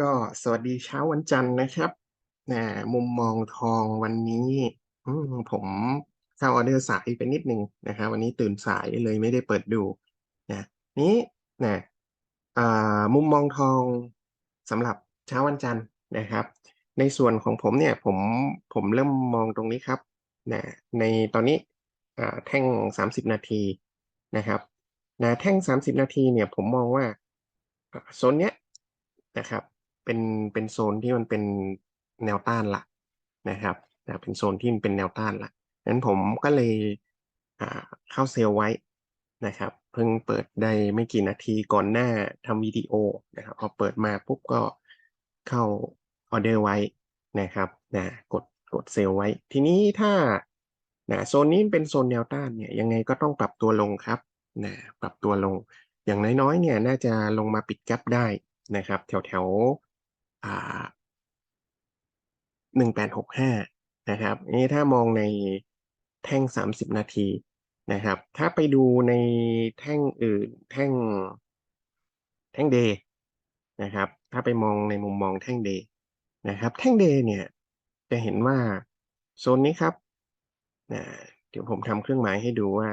ก็สวัสดีเช้าวันจันทร์นะครับนะมุมมองทองวันนี้ผมเข้าออเดอร์สายไปนิดหนึ่งนะครับวันนี้ตื่นสายเลยไม่ได้เปิดดูนะนี้นะอ่มุมมองทองสำหรับเช้าวันจันทร์นะครับ ในส่วนของผมเนี่ยผมผมเริ่มมองตรงนี้ครับนะในตอนนี้แท่งสามสิบนาทีนะครับนะแท่งสามสิบนาทีเนี่ยผมมองว่าโซนเนี้ยนะครับ เป็นเป็นโซนที่มันเป็นแนวต้านละนะครับนะเป็นโซนที่มันเป็นแนวต้านละนั้นผมก็เลยเข้าเซลล์ไว้นะครับเพิ่งเปิดได้ไม่กี่นาทีก่อนหน้าทำวิดีโอนะครับพอเปิดมาปุ๊บก็เข้าออเดอร์ไว้นะครับนะกดกดเซลล์ไว้ ทีนี้ถ้านะโซนนี้เป็นโซนแนวต้านเนี่ยยังไงก็ต้องปรับตัวลงครับนะปรับตัวลงอย่างน้อยๆเนี่ยน่าจะลงมาปิดแกลบได้นะครับ แถวแถว หนึ่งแปดหกห้านะครับนี่ถ้ามองในแท่งสามสิบนาทีนะครับ ถ้าไปดูในแท่งอื่นแท่ง แท่งเดย์นะครับ ถ้าไปมองในมุมมองแท่งเดย์นะครับ แท่งเดย์เนี่ยจะเห็นว่าโซนนี้ครับนะเดี๋ยวผมทำเครื่องหมายให้ดูว่า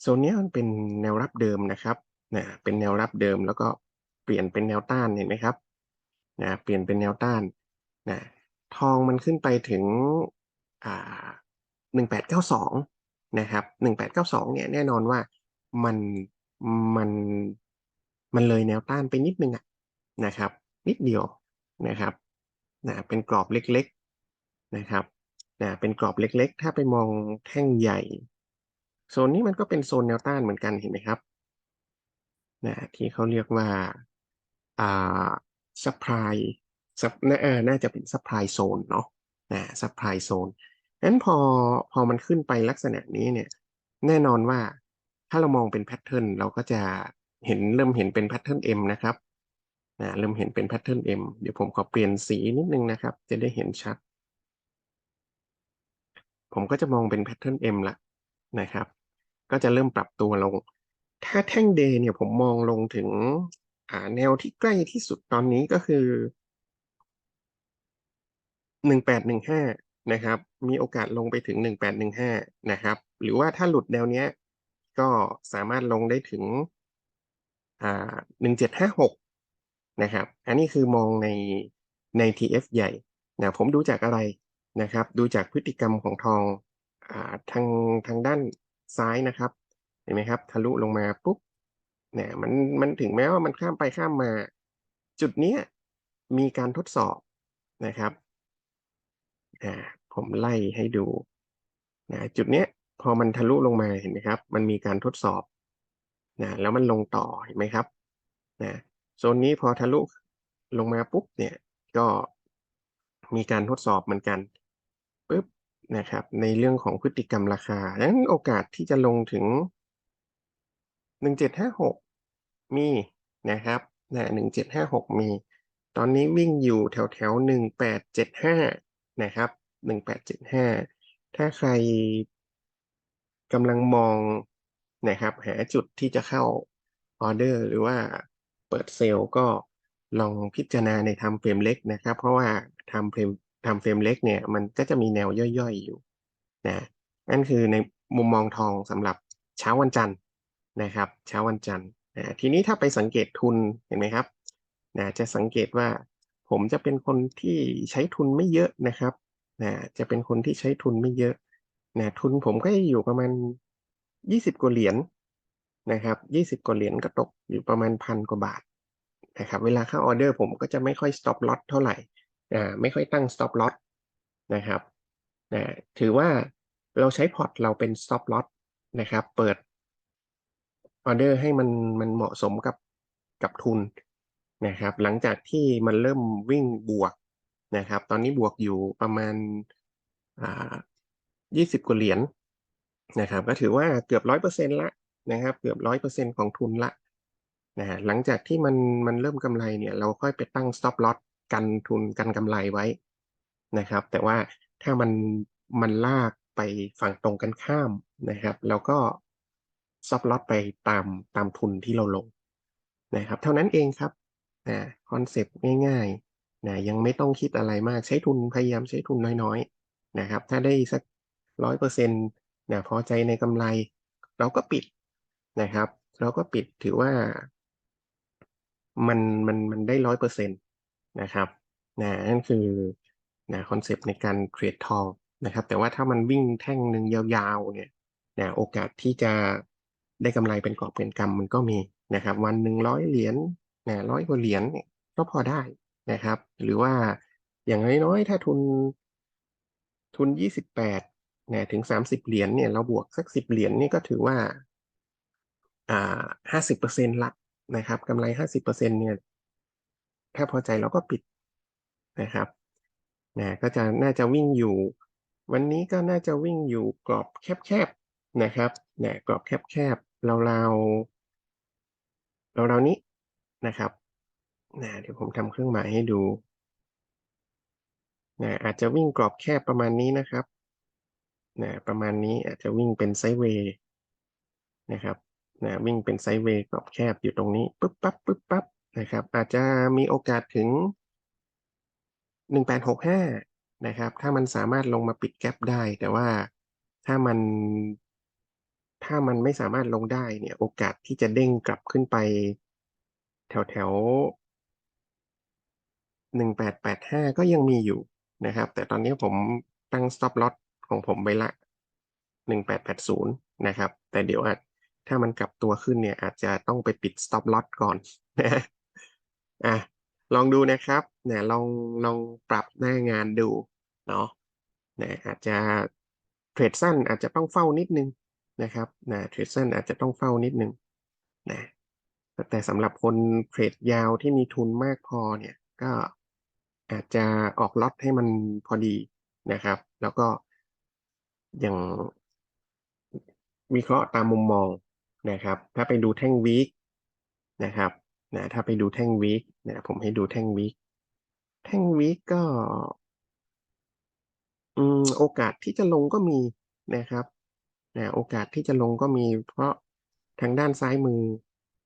โซนนี้มันเป็นแนวรับเดิมนะครับนะเป็นแนวรับเดิมแล้วก็เปลี่ยนเป็นแนวต้านเห็นไหมครับ นะเปลี่ยนเป็นแนวต้านนะทองมันขึ้นไปถึงอ่าหนึ่งแปดเก้าสองนะครับหนึ่งแปดเก้าสองเนี่ยแน่นอนว่ามันมันมันเลยแนวต้านไปนิดนึงอะนะครับ นิดเดียวนะครับนะเป็นกรอบเล็กๆนะครับนะเป็นกรอบเล็กๆ ถ้าไปมองแท่งใหญ่โซนนี้มันก็เป็นโซนแนวต้านเหมือนกันเห็นไหมครับนะที่เขาเรียกว่าอ่า ซับน่าเออน่าจะเป็น supply zone เนาะนะ supply zone นั้นพอพอมันขึ้นไปลักษณะนี้เนี่ย แน่นอนว่าถ้าเรามองเป็นแพทเทิร์นเราก็จะเห็นเริ่มเห็นเป็นแพทเทิร์น M นะครับนะเริ่มเห็นเป็นแพทเทิร์น M เดี๋ยวผมขอเปลี่ยนสีนิดนึงนะครับ จะได้เห็นชัด ผมก็จะมองเป็นแพทเทิร์น M ละนะครับ ก็จะเริ่มปรับตัวลง ถ้าแท่งเดย์เนี่ยผมมองลงถึง่าแนวที่ใกล้ที่สุดตอนนี้ก็คือหนึ่งแปดหนึ่งห้านะครับ มีโอกาสลงไปถึงหนึ่งแปดหนึ่งห้านะครับ หรือว่าถ้าหลุดแนวเนี้ย ก็สามารถลงได้ถึง อ่าหนึ่งเจ็ดห้าหกนะครับ อันนี้คือมองในใน TF ใหญ่นะผมดูจากอะไรนะครับ ดูจากพฤติกรรมของทองอ่าทางทางด้านซ้ายนะครับ เห็นไหมครับ ทะลุลงมาปุ๊บ เนี่ยมันมันถึงแม้ว่ามันข้ามไปข้ามมา จุดเนี้ยมีการทดสอบนะครับอ่าผมไล่ให้ดูนะจุดเนี้ยพอมันทะลุลงมาเห็นไหมครับ มันมีการทดสอบนะแล้วมันลงต่อเห็นไหมครับนะโซนนี้พอทะลุลงมาปุ๊บเนี่ยก็มีการทดสอบเหมือนกันปุ๊บนะครับ ในเรื่องของพฤติกรรมราคาดังนั้นโอกาสที่จะลงถึง หนึ่งเจ็ดห้าหกมีนะครับนะหนึ่งเจ็ดห้าหกมี ตอนนี้วิ่งอยู่แถวแถวหนึ่งแปดเจ็ดห้านะครับหนึ่งแปดเจ็ดห้าถ้าใครกำลังมองนะครับ หาจุดที่จะเข้าออเดอร์ หรือว่าเปิดเซลล์ก็ลองพิจารณาในทำเฟรมเล็กนะครับ เพราะว่าทำเฟรมทำเฟรมเล็กเนี่ย มันก็จะมีแนวย่อยๆอยู่นะนั่นคือในมุมมองทองสำหรับเช้าวันจันทร์ นะครับ เช้าวันจันทร์นะทีนี้ถ้าไปสังเกตทุนเห็นไหมครับนะจะสังเกตว่าผมจะเป็นคนที่ใช้ทุนไม่เยอะนะครับนะจะเป็นคนที่ใช้ทุนไม่เยอะนะทุนผมก็อยู่ประมาณยี่สิบกว่าเหรียญนะครับยี่สิบกว่าเหรียญก็ตกอยู่ประมาณพันกว่าบาทนะครับเวลาเข้าออเดอร์ผมก็จะไม่ค่อย stop loss เท่าไหร่อ่าไม่ค่อยตั้ง stop loss นะครับนะถือว่าเราใช้พอร์ตเราเป็น stop loss นะครับ เปิด ออเดอร์ให้มันมันเหมาะสมกับกับทุนนะครับ หลังจากที่มันเริ่มวิ่งบวกนะครับ ตอนนี้บวกอยู่ประมาณอ่ายี่สิบกว่าเหรียญนะครับ ก็ถือว่าเกือบร้อยเปอร์เซ็นละนะครับ เกือบร้อยเปอร์เซ็นของทุนละนะฮะหลังจากที่มันมันเริ่มกำไรเนี่ย เราค่อยไปตั้ง stop loss กันทุนกันกำไรไว้นะครับ แต่ว่าถ้ามันมันลากไปฝั่งตรงกันข้ามนะครับ แล้วก็ stop loss ไปตามตามทุนที่เราลงนะครับ เท่านั้นเองครับนะคอนเซปต์ง่ายๆนะยังไม่ต้องคิดอะไรมากใช้ทุนพยายามใช้ทุนน้อยๆนะครับ ถ้าได้สักร้อยเปอร์เซ็นต์นะพอใจในกำไร เราก็ปิดนะครับ เราก็ปิดถือว่า มันมันมันได้ร้อยเปอร์เซ็นต์นะครับนะนั่นคือนะคอนเซปต์ในการเทรดทองนะครับ แต่ว่าถ้ามันวิ่งแท่งหนึ่งยาวๆเนี่ยนะโอกาสที่จะ ได้กำไรเป็นกอบเป็นกำมันก็มีนะครับ วันหนึ่งร้อยเหรียญนะร้อยกว่าเหรียญก็พอได้นะครับ หรือว่าอย่างน้อยๆถ้าทุนทุนยี่สิบแปดนะถึงสามสิบเหรียญเนี่ยเราบวกสักสิบเหรียญนี่ก็ถือว่าอ่าห้าสิบเปอร์เซ็นต์ละนะครับกำไรห้าสิบเปอร์เซ็นต์เนี่ย ถ้าพอใจเราก็ปิดนะครับนะก็จะน่าจะวิ่งอยู่ วันนี้ก็น่าจะวิ่งอยู่กรอบแคบๆนะครับนะกรอบแคบๆ ราเราเราเรานี้นะครับนะเดี๋ยวผมทำเครื่องหมายให้ดูนะอาจจะวิ่งกรอบแคบประมาณนี้นะครับนะประมาณนี้อาจจะวิ่งเป็นไซด์เวย์นะครับนะวิ่งเป็นไซด์เวย์กรอบแคบอยู่ตรงนี้ปึ๊บปั๊บปึ๊บปั๊บนะครับ อาจจะมีโอกาสถึงหนึ่งแปดหกห้านะครับ ถ้ามันสามารถลงมาปิดแกลบได้ แต่ว่าถ้ามัน ถ้ามันไม่สามารถลงได้เนี่ย โอกาสที่จะเด้งกลับขึ้นไป แถวแถวหนึ่งแปดแปดห้าก็ยังมีอยู่นะครับ แต่ตอนนี้ผมตั้ง stop loss ของผมไปละหนึ่งแปดแปดศูนย์นะครับ แต่เดี๋ยวอาจถ้ามันกลับตัวขึ้นเนี่ย อาจจะต้องไปปิด stop loss ก่อนนะอะลองดูนะครับเนี่ยลองลองปรับหน้างานดูเนาะนะอาจจะเทรดสั้นอาจจะต้องเฝ้านิดนึง นะครับนะเทรดสั้นอาจจะต้องเฝ้านิดนึงนะแต่สำหรับคนเทรดยาวที่มีทุนมากพอเนี่ยก็อาจจะออกล็อตให้มันพอดีนะครับ แล้วก็อย่างวิเคราะห์ตามมุมมองนะครับ ถ้าไปดูแท่งวีคนะครับนะถ้าไปดูแท่งวีคนะผมให้ดูแท่งวีคแท่งวีคก็อืมโอกาสที่จะลงก็มีนะครับ นะโอกาสที่จะลงก็มีเพราะทางด้านซ้ายมือ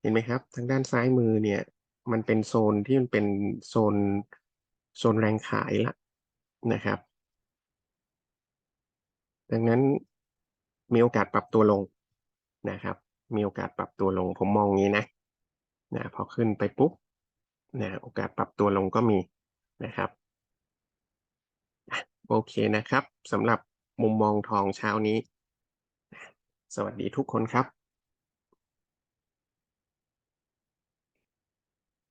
เห็นไหมครับ ทางด้านซ้ายมือเนี่ย มันเป็นโซนที่มันเป็นโซนโซนแรงขายละนะครับ ดังนั้นมีโอกาสปรับตัวลงนะครับ มีโอกาสปรับตัวลงผมมองงี้นะนะพอขึ้นไปปุ๊บนะโอกาสปรับตัวลงก็มีนะครับโอเคนะครับสำหรับมุมมองทองเช้านี้ สวัสดีทุกคนครับ